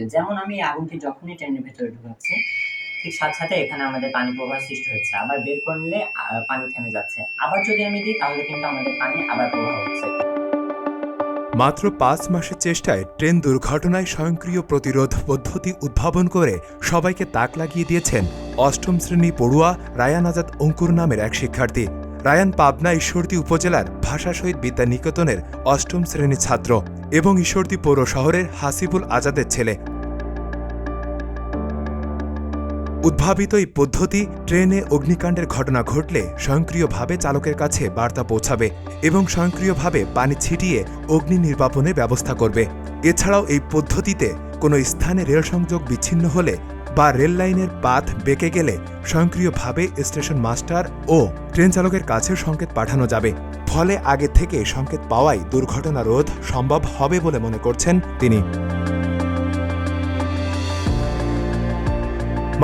হবে যেমন আমি আগুনটি যখনই ট্রেনের ভেতরে ঢুকাচ্ছি, ঠিক সাথে সাথে এখানে আমাদের পানি প্রবাহ সৃষ্টি হচ্ছে। আবার বের করলে পানি থেমে যাচ্ছে। আবার যদি আমি দিই, তাহলে কিন্তু আমাদের পানি আবার প্রবাহ হচ্ছে। মাত্র পাঁচ মাসের চেষ্টায় ট্রেন দুর্ঘটনায় স্বয়ংক্রিয় প্রতিরোধ পদ্ধতি উদ্ভাবন করে সবাইকে তাক লাগিয়ে দিয়েছেন অষ্টম শ্রেণি পড়ুয়া রায়ান আজাদ অঙ্কুর নামের এক শিক্ষার্থী। রায়ান পাবনা ঈশ্বরদী উপজেলার ভাষা শহীদ বিদ্যা নিকেতনের অষ্টম শ্রেণির ছাত্র এবং ঈশ্বরদী পৌর শহরের হাসিবুল আজাদের ছেলে। উদ্ভাবিত এই পদ্ধতি ট্রেনে অগ্নিকাণ্ডের ঘটনা ঘটলে স্বয়ংক্রিয়ভাবে চালকের কাছে বার্তা পৌঁছাবে এবং স্বয়ংক্রিয়ভাবে পানি ছিটিয়ে অগ্নি নির্বাপনের ব্যবস্থা করবে। এছাড়াও এই পদ্ধতিতে কোনো স্থানে রেল সংযোগ বিচ্ছিন্ন হলে বা রেল লাইনের পাথ বেঁকে গেলে স্বয়ংক্রিয়ভাবে স্টেশন মাস্টার ও ট্রেন চালকের কাছে সংকেত পাঠানো যাবে। ফলে আগে থেকে সংকেত পাওয়াই দুর্ঘটনা রোধ সম্ভব হবে বলে মনে করছেন তিনি।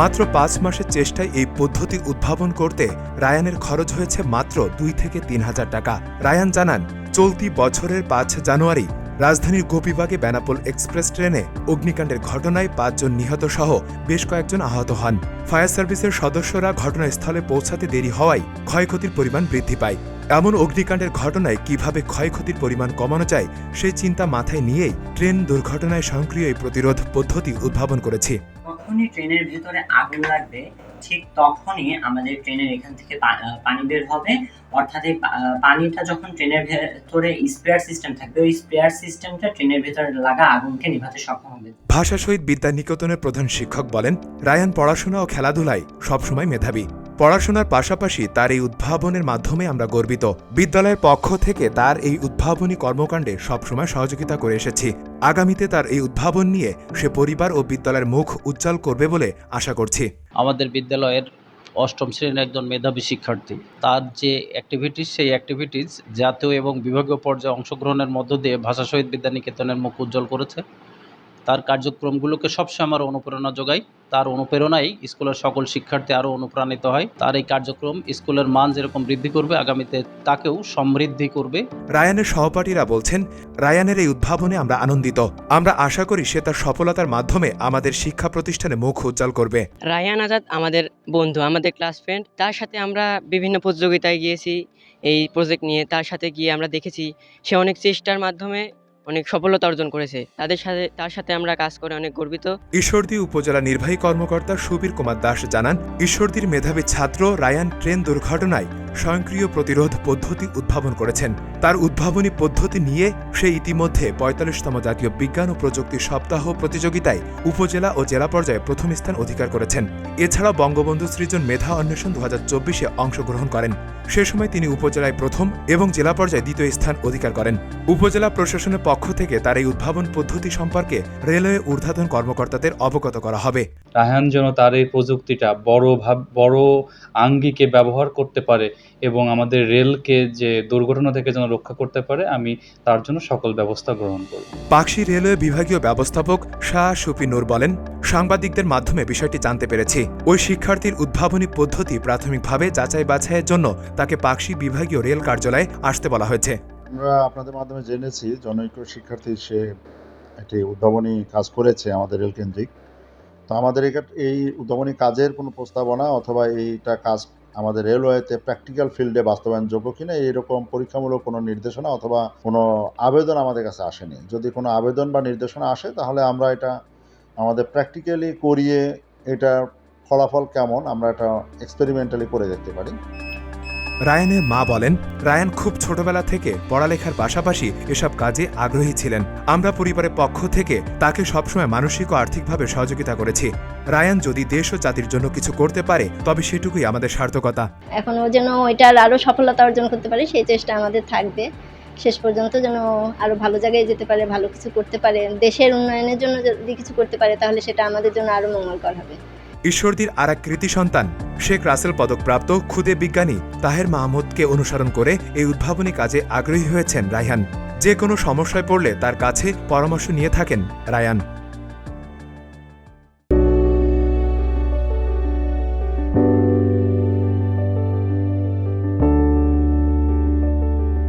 মাত্র পাঁচ মাসের চেষ্টায় এই পদ্ধতি উদ্ভাবন করতে রায়ানের খরচ হয়েছে মাত্র দুই থেকে তিন হাজার টাকা। রায়ান জানান, চলতি বছরের পাঁচ জানুয়ারি রাজধানীর গোপীবাগে বেনাপোল এক্সপ্রেস ট্রেনে অগ্নিকাণ্ডের ঘটনায় পাঁচজন নিহত সহ বেশ কয়েকজন আহত হন। ফায়ার সার্ভিসের সদস্যরা ঘটনাস্থলে পৌঁছাতে দেরি হওয়ায় ক্ষয়ক্ষতির পরিমাণ বৃদ্ধি পায়। এমন অগ্নিকাণ্ডের ঘটনায় কীভাবে ক্ষয়ক্ষতির পরিমাণ কমানো যায় সেই চিন্তা মাথায় নিয়েই ট্রেন দুর্ঘটনায় স্বয়ংক্রিয় এই প্রতিরোধ পদ্ধতি উদ্ভাবন করেছি। যখনই ট্রেনের ভেতরে আগুন লাগবে, ঠিক তখনই আমাদের ট্রেনের এখান থেকে পানি বের হবে। অর্থাৎ এই পানিটা যখন ট্রেনের ভেতরে স্প্রেয়ার সিস্টেম থাকবে, ওই স্প্রেয়ার সিস্টেমটা ট্রেনের ভেতরে লাগা আগুনকে নিভাতে সক্ষম হবে। ভাষা শহীদ বিদ্যা নিকেতনের প্রধান শিক্ষক বলেন, রায়ান পড়াশোনা ও খেলাধুলায় সবসময় মেধাবী। পড়াশোনার পাশাপাশি তার এই উদ্ভাবনের মাধ্যমে আমরা গর্বিত। বিদ্যালয়ের পক্ষ থেকে তার এই উদ্ভাবনী কর্মকাণ্ডে সবসময় সহযোগিতা করে এসেছি। আগামীতে তার এই উদ্ভাবন নিয়ে সে পরিবার ও বিদ্যালয়ের মুখ উজ্জ্বল করবে বলে আশা করছি। আমাদের বিদ্যালয়ের অষ্টম শ্রেণির একজন মেধাবী শিক্ষার্থী। তার যে অ্যাক্টিভিটিস সেই অ্যাক্টিভিটিস জাতীয় এবং বিভাগীয় পর্যায়ে অংশগ্রহণের মধ্য দিয়ে ভাষা শহীদ বিদ্যানিকেতনের মুখ উজ্জ্বল করেছে। তার কার্যক্রমগুলোকে সবসময় আমার অনুপ্রেরণা যোগাই তার অনুপ্রেরণায় স্কুলের সকল শিক্ষার্থী আরও অনুপ্রাণিত হয়। তার এই কার্যক্রম স্কুলের মান যেরকম বৃদ্ধি করবে আগামীতে তাকেও সমৃদ্ধি করবে। রায়ানের সহপাঠীরা বলছেন রায়ানের এই উদ্ভাবনে আমরা আনন্দিত। আমরা আশা করি সে তার সফলতার মাধ্যমে আমাদের শিক্ষা প্রতিষ্ঠানে মুখ উজ্জ্বল করবে। রায়ান আজাদ আমাদের বন্ধু আমাদের ক্লাস ফ্রেন্ড তার সাথে আমরা বিভিন্ন প্রতিযোগিতায় গিয়েছি এই প্রজেক্ট নিয়ে। তার সাথে গিয়ে আমরা দেখেছি সে অনেক চেষ্টার মাধ্যমে অনেক সফলতা অর্জন করেছে। তাদের সাথে, তার সাথে আমরা কাজ করে অনেক গর্বিত। ঈশ্বরদী উপজেলা নির্বাহী কর্মকর্তা সুবীর কুমার দাস জানান, ঈশ্বরদীর মেধাবী ছাত্র রায়ান ট্রেন দুর্ঘটনায় স্বয়ংক্রিয় প্রতিরোধ পদ্ধতি উদ্ভাবন করেছেন। তার উদ্ভাবনী পদ্ধতি নিয়ে সে ইতিমধ্যে পঁয়তাল্লিশতম জাতীয় বিজ্ঞান ও প্রযুক্তি সপ্তাহ প্রতিযোগিতায় উপজেলা ও জেলা পর্যায়ে প্রথম স্থান অধিকার করেছেন। এছাড়া বঙ্গবন্ধু সৃজন মেধা অন্বেষণ দু হাজার চব্বিশে অংশগ্রহণ করেন। সে সময় তিনি উপজেলায় প্রথম এবং জেলা পর্যায়ে দ্বিতীয় স্থান অধিকার করেন। উপজেলা প্রশাসনের পক্ষ থেকে তার এই উদ্ভাবন পদ্ধতি সম্পর্কে রেলওয়ে ঊর্ধ্বতন কর্মকর্তাদের অবগত করা হবে। রায়হান যেন তার এই প্রযুক্তিটা বড় ভাব, বড় আঙ্গিকে ব্যবহার করতে পারে। এবং আমাদের রেলকে যে দুর্ঘটনা থেকে যেন রক্ষা করতে পারে আমি তার জন্য সকল ব্যবস্থা গ্রহণ করব। পাকশি রেলওয়ে বিভাগীয় ব্যবস্থাপক শাহ সুফি নূর বলেন সাংবাদিকদের মাধ্যমে বিষয়টি জানতে পেরেছি। ওই শিক্ষার্থীর উদ্ভাবনী পদ্ধতি প্রাথমিকভাবে যাচাই বাছাইয়ের জন্য তাকে পাকশি বিভাগীয় রেল কার্যালয়ে আসতে বলা হয়েছে। আমরা আপনাদের মাধ্যমে জেনেছি জনৈক শিক্ষার্থী সে একটি উদ্ভাবনী কাজ করেছে আমাদের রেল কেন্দ্রিক। তো আমাদের এই উদ্ভাবনী কাজের কোনো প্রস্তাবনা অথবা এইটা কাজ আমাদের রেলওয়েতে প্র্যাকটিক্যাল ফিল্ডে বাস্তবায়ন বাস্তবায়নযোগ্য কিনা এরকম পরীক্ষামূলক কোনো নির্দেশনা অথবা কোনো আবেদন আমাদের কাছে আসেনি। যদি কোনো আবেদন বা নির্দেশনা আসে, তাহলে আমরা এটা আমাদের প্র্যাকটিক্যালি করিয়ে এটার ফলাফল কেমন, আমরা এটা এক্সপেরিমেন্টালি করে দেখতে পারি। রায়ানের মা বলেন, রায়ান খুব ছোটবেলা থেকে পড়ালেখার পাশাপাশি এসব কাজে আগ্রহী ছিলেন। আমরা পরিবারের পক্ষ থেকে তাকে সবসময় মানসিক ও আর্থিকভাবে সহযোগিতা করেছি। রায়ান যদি দেশ ও জাতির জন্য কিছু করতে পারে, তবে সেটুকুই আমাদের সার্থকতা। এখন ও যেন ওইটার আরও সফলতা অর্জন করতে পারে, সেই চেষ্টা আমাদের থাকবে। শেষ পর্যন্ত যেন আরও ভালো জায়গায় যেতে পারে, ভালো কিছু করতে পারে। দেশের উন্নয়নের জন্য যদি কিছু করতে পারে, তাহলে সেটা আমাদের জন্য আরও মঙ্গলকর হবে। ঈশ্বরদীর আর এক কৃতি সন্তান, শেখ রাসেল পদকপ্রাপ্ত ক্ষুদে বিজ্ঞানী তাহের মাহমুদকে অনুসরণ করে এই উদ্ভাবনী কাজে আগ্রহী হয়েছেন রায়হান। যে কোনো সমস্যায় পড়লে তার কাছে পরামর্শ নিয়ে থাকেন রায়ান